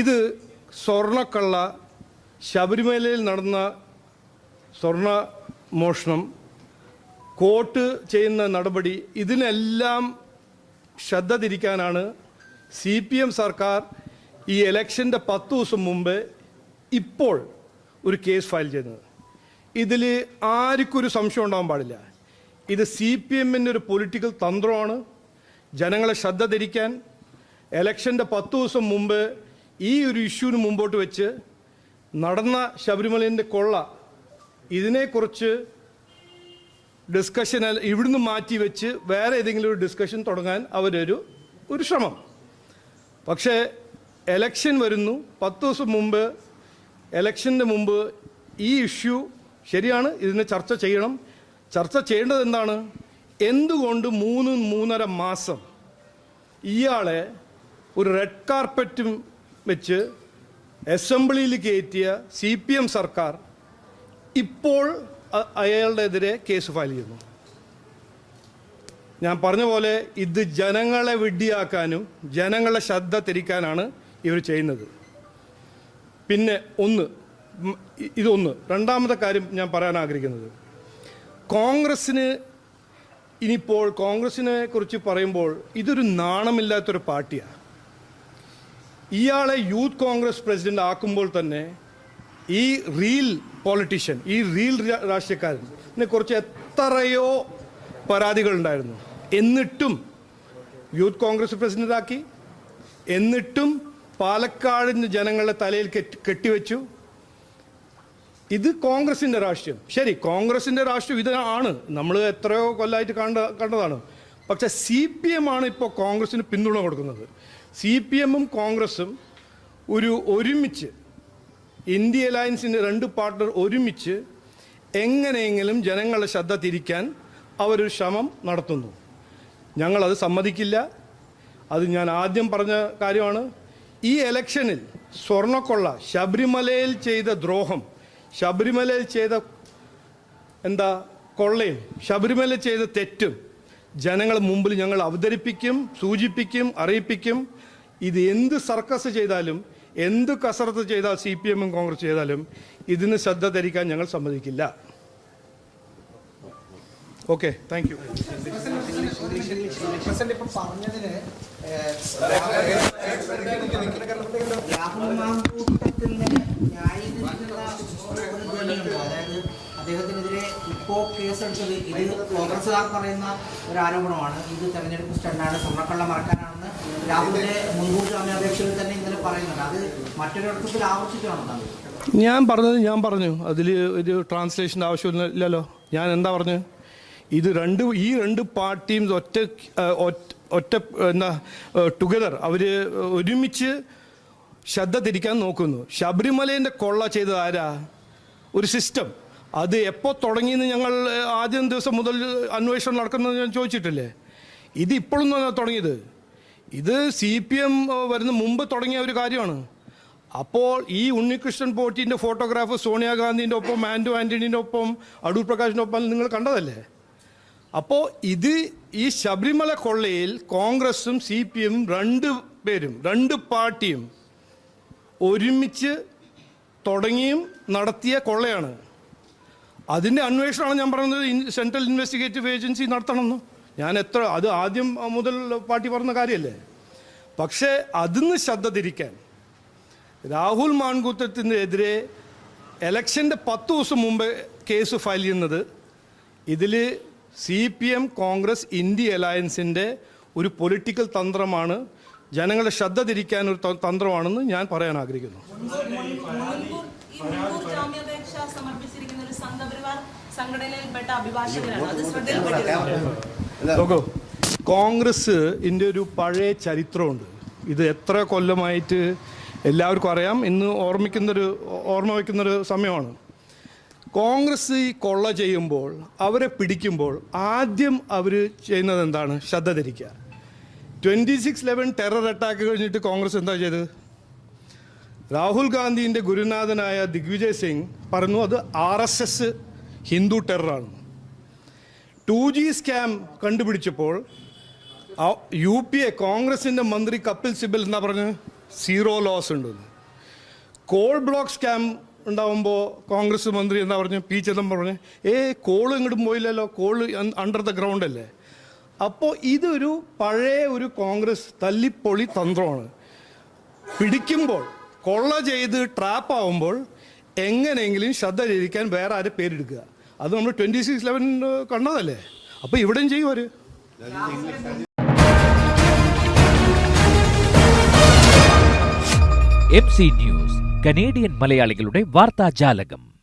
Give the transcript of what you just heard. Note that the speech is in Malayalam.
ഇത് സ്വർണക്കള്ള ശബരിമലയിൽ നടന്ന സ്വർണ മോഷണം കോട്ട് ചെയ്യുന്ന നടപടി ഇതിനെല്ലാം ശ്രദ്ധ തിരിക്കാനാണ് സി പി എം സർക്കാർ ഈ ഇലക്ഷന്റെ പത്ത് ദിവസം മുമ്പ് ഇപ്പോൾ ഒരു കേസ് ഫയൽ ചെയ്യുന്നത്. ഇതിൽ ആർക്കൊരു സംശയം ഉണ്ടാകാൻ പാടില്ല. ഇത് സി പി എമ്മിന്റെ ഒരു പൊളിറ്റിക്കൽ തന്ത്രമാണ്. ജനങ്ങളെ ശ്രദ്ധ തിരിക്കാൻ ഇലക്ഷന്റെ പത്ത് ദിവസം മുമ്പ് ഈ ഒരു ഇഷ്യൂവിന് മുമ്പോട്ട് വെച്ച് നടന്ന ശബരിമലേന്റെ കൊള്ള ഇതിനെക്കുറിച്ച് ഡിസ്കഷൻ ഇവിടുന്ന് മാറ്റി വെച്ച് വേറെ ഏതെങ്കിലും ഒരു ഡിസ്കഷൻ തുടങ്ങാൻ അവരൊരു ഒരു ശ്രമം. പക്ഷേ എലക്ഷൻ വരുന്നു. പത്ത് ദിവസം മുമ്പ് എലക്ഷന്റെ മുമ്പ് ഈ ഇഷ്യൂ ശരിയാണ് ഇതിനെ ചർച്ച ചെയ്യണം. ചർച്ച ചെയ്യേണ്ടത് എന്താണ്? എന്തുകൊണ്ട് മൂന്ന് മൂന്നര മാസം ഇയാളെ ഒരു റെഡ് കാർപ്പറ്റും വെച്ച് അസംബ്ലിയിൽ കയറ്റിയ സി പി എം സർക്കാർ ഇപ്പോൾ അയാളുടെ എതിരെ കേസ് ഫയൽ ചെയ്യുന്നു. ഞാൻ പറഞ്ഞ പോലെ ഇത് ജനങ്ങളെ വിഡ്ഢിയാക്കാനും ജനങ്ങളെ ശ്രദ്ധ തിരിക്കാനാണ് ഇവർ ചെയ്യുന്നത്. പിന്നെ ഒന്ന് ഇതൊന്ന്. രണ്ടാമത്തെ കാര്യം ഞാൻ പറയാൻ ആഗ്രഹിക്കുന്നത്. കോൺഗ്രസ്സിന് ഇനിയിപ്പോൾ കോൺഗ്രസിനെ കുറിച്ച് പറയുമ്പോൾ ഇതൊരു നാണമില്ലാത്തൊരു പാർട്ടിയാണ്. ഇയാളെ യൂത്ത് കോൺഗ്രസ് പ്രസിഡന്റ് ആക്കുമ്പോൾ തന്നെ ഈ റീൽ പോളിറ്റീഷ്യൻ ഈ റീൽ രാഷ്ട്രീയക്കാരനെ കുറിച്ച് എത്രയോ പരാതികളുണ്ടായിരുന്നു. എന്നിട്ടും യൂത്ത് കോൺഗ്രസ് പ്രസിഡന്റാക്കി. എന്നിട്ടും പാലക്കാട് ജനങ്ങളുടെ തലയിൽ കെട്ടി കെട്ടിവെച്ചു. ഇത് കോൺഗ്രസിന്റെ രാഷ്ട്രീയം. ശരി കോൺഗ്രസിന്റെ രാഷ്ട്രീയം ഇതാണ്. നമ്മൾ എത്രയോ കൊല്ലായിട്ട് കണ്ട കണ്ടതാണ്. പക്ഷെ സി പി എം ആണ് ഇപ്പോൾ കോൺഗ്രസിന് പിന്തുണ കൊടുക്കുന്നത്. സി പി എമ്മും കോൺഗ്രസും ഒരു ഒരുമിച്ച് ഇന്ത്യ അലയൻസിന്റെ രണ്ട് പാർട്ണർ ഒരുമിച്ച് എങ്ങനെയെങ്കിലും ജനങ്ങളുടെ ശ്രദ്ധ തിരിക്കാൻ അവരൊരു ശ്രമം നടത്തുന്നു. ഞങ്ങളത് സമ്മതിക്കില്ല. അത് ഞാൻ ആദ്യം പറഞ്ഞ കാര്യമാണ്. ഈ ഇലക്ഷനിൽ സ്വർണക്കൊള്ള ശബരിമലയിൽ ചെയ്ത ദ്രോഹം ശബരിമലയിൽ ചെയ്ത എന്താ കൊള്ളയും ശബരിമല ചെയ്ത തെറ്റും ജനങ്ങൾ മുമ്പിൽ ഞങ്ങൾ അവതരിപ്പിക്കും സൂചിപ്പിക്കും അറിയിപ്പിക്കും. ഇത് എന്ത് സർക്കസ് ചെയ്താലും എന്ത് കസരത്ത് ചെയ്താൽ സി പി എമ്മും കോൺഗ്രസ് ചെയ്താലും ഇതിന് ശ്രദ്ധ ധരിക്കാൻ ഞങ്ങൾ സമ്മതിക്കില്ല. ഓക്കെ താങ്ക് യു രാഹുൽ ഇപ്പോ കേസെടുത്തത് ഇത് കോൺഗ്രസുകാർ പറയുന്ന ഒരു ആരോപണമാണ്. ഇത് തെരഞ്ഞെടുപ്പ് സ്റ്റണ്ടാണ്. സ്വർണക്കള്ള മറക്കാനാണെന്ന് രാഹുലിന്റെ മുൻകൂർ ജാമ്യാപേക്ഷയിൽ തന്നെ ഇന്നലെ പറയുന്നുണ്ട്. അത് മറ്റൊരിടത്തിൽ താങ്കൾ ഞാൻ പറഞ്ഞത് ഞാൻ പറഞ്ഞു. അതിൽ ഒരു ട്രാൻസ്ലേഷന്റെ ആവശ്യമില്ലല്ലോ ഞാൻ എന്താ പറഞ്ഞു ഇത് രണ്ട് ഈ രണ്ട് പാർട്ടിയും ഒറ്റ- ഒറ്റ എന്താ ടുഗദർ അവർ ഒരുമിച്ച് ശ്രദ്ധ തിരിക്കാൻ നോക്കുന്നു. ശബരിമലേന്റെ കൊള്ള ചെയ്തത് ആരാ? ഒരു സിസ്റ്റം അത് എപ്പോൾ തുടങ്ങിയെന്ന് ഞങ്ങൾ ആദ്യം ദിവസം മുതൽ അന്വേഷണം നടക്കുന്നത് ഞാൻ ചോദിച്ചിട്ടില്ലേ? ഇത് ഇപ്പോഴൊന്നും തുടങ്ങിയത്? ഇത് സി പി എം വരുന്ന മുമ്പ് തുടങ്ങിയ ഒരു കാര്യമാണ്. അപ്പോൾ ഈ ഉണ്ണികൃഷ്ണൻ പോറ്റിന്റെ ഫോട്ടോഗ്രാഫ് സോണിയാഗാന്ധിന്റെ ഒപ്പം ആൻഡു ആന്റണീന്റെ ഒപ്പം അടൂർ പ്രകാശിന്റെ ഒപ്പം നിങ്ങൾ കണ്ടതല്ലേ? അപ്പോൾ ഇത് ഈ ശബരിമല കൊള്ളയിൽ കോൺഗ്രസും സി പി എമ്മും രണ്ട് പേരും രണ്ട് പാർട്ടിയും ഒരുമിച്ച് തുടങ്ങിയും നടത്തിയ കൊള്ളയാണ്. അതിന്റെ അന്വേഷണമാണ് ഞാൻ പറയുന്നത് സെൻട്രൽ ഇൻവെസ്റ്റിഗേറ്റീവ് ഏജൻസി നടത്തണമെന്ന്. ഞാൻ എത്ര അത് ആദ്യം മുതൽ പാർട്ടി പറഞ്ഞ കാര്യമല്ലേ? പക്ഷേ അതിന്ന് ശ്രദ്ധ തിരിക്കാൻ രാഹുൽ മാൺകൂത്തത്തിനെതിരെ എലക്ഷന്റെ പത്ത് ദിവസം മുമ്പ് കേസ് ഫയൽ ചെയ്യുന്നത് ഇതിൽ C P M Congress India അലയൻസിന്റെ ഒരു പൊളിറ്റിക്കൽ തന്ത്രമാണ്. ജനങ്ങളെ ശ്രദ്ധ തിരിക്കാൻ ഒരു തന്ത്രമാണെന്ന് ഞാൻ പറയാൻ ആഗ്രഹിക്കുന്നു മുൻകൂർ ഈ മുൻകൂർ ജാമ്യാപേക്ഷ സമർപ്പിച്ചിരിക്കുന്ന ഒരു സംഘപരിവാർ സംഘടനയിൽപ്പെട്ട അഭിഭാഷകരാണ്. അത് ശ്രദ്ധയിൽപ്പെട്ടിരുന്നു നോക്കൂ കോൺഗ്രസ് ഇതിന്റെ ഒരു പഴയ ചരിത്രമുണ്ട്. ഇത് എത്ര കൊല്ലമായിട്ട് എല്ലാവർക്കും അറിയാം. ഇന്ന് ഓർമ്മിക്കുന്നൊരു ഓർമ്മ വയ്ക്കുന്നൊരു സമയമാണ്. കോൺഗ്രസ് ഈ കൊള്ള ചെയ്യുമ്പോൾ അവരെ പിടിക്കുമ്പോൾ ആദ്യം അവർ ചെയ്യുന്നത് എന്താണ്? ശ്രദ്ധ ധരിക്കുക. Twenty six eleven terror attack കഴിഞ്ഞിട്ട് കോൺഗ്രസ് എന്താ ചെയ്തത്? രാഹുൽ ഗാന്ധിന്റെ ഗുരുനാഥനായ ദിഗ്വിജയ് സിംഗ് പറഞ്ഞു അത് ആർ എസ് എസ് ഹിന്ദു ടെററാണ്. ടു ജി സ്കാം കണ്ടുപിടിച്ചപ്പോൾ യു പി എ കോൺഗ്രസിന്റെ മന്ത്രി കപിൽ സിബൽ എന്നാ പറഞ്ഞ് സീറോ ലോസ് ഉണ്ടെന്ന്. കോൾ ബ്ലോക്ക് സ്കാം ഉണ്ടാവുമ്പോൾ കോൺഗ്രസ് മന്ത്രി എന്താ പറഞ്ഞു പി ചിദംബരം പറഞ്ഞു ഏ കോൾ ഇങ്ങോട്ടും പോയില്ലല്ലോ കോൾ അണ്ടർ ദ ഗ്രൗണ്ട് അല്ലേ? അപ്പോൾ ഇതൊരു പഴയ ഒരു കോൺഗ്രസ് തല്ലിപ്പൊളി തന്ത്രമാണ്. പിടിക്കുമ്പോൾ കൊള്ള ചെയ്ത് ട്രാപ്പ് ആവുമ്പോൾ എങ്ങനെയെങ്കിലും ശ്രദ്ധ ചെയ്യിക്കാൻ വേറെ ആരെ പേരെടുക്കുക അത് നമ്മൾ ട്വന്റി സിക്സ് ലെവൻ കണ്ടതല്ലേ? അപ്പോൾ ഇവിടെയും ചെയ്യും അവർ എം സി ന്യൂസ് കനേഡിയൻ മലയാളികളുടെ വാർത്താജാലകം.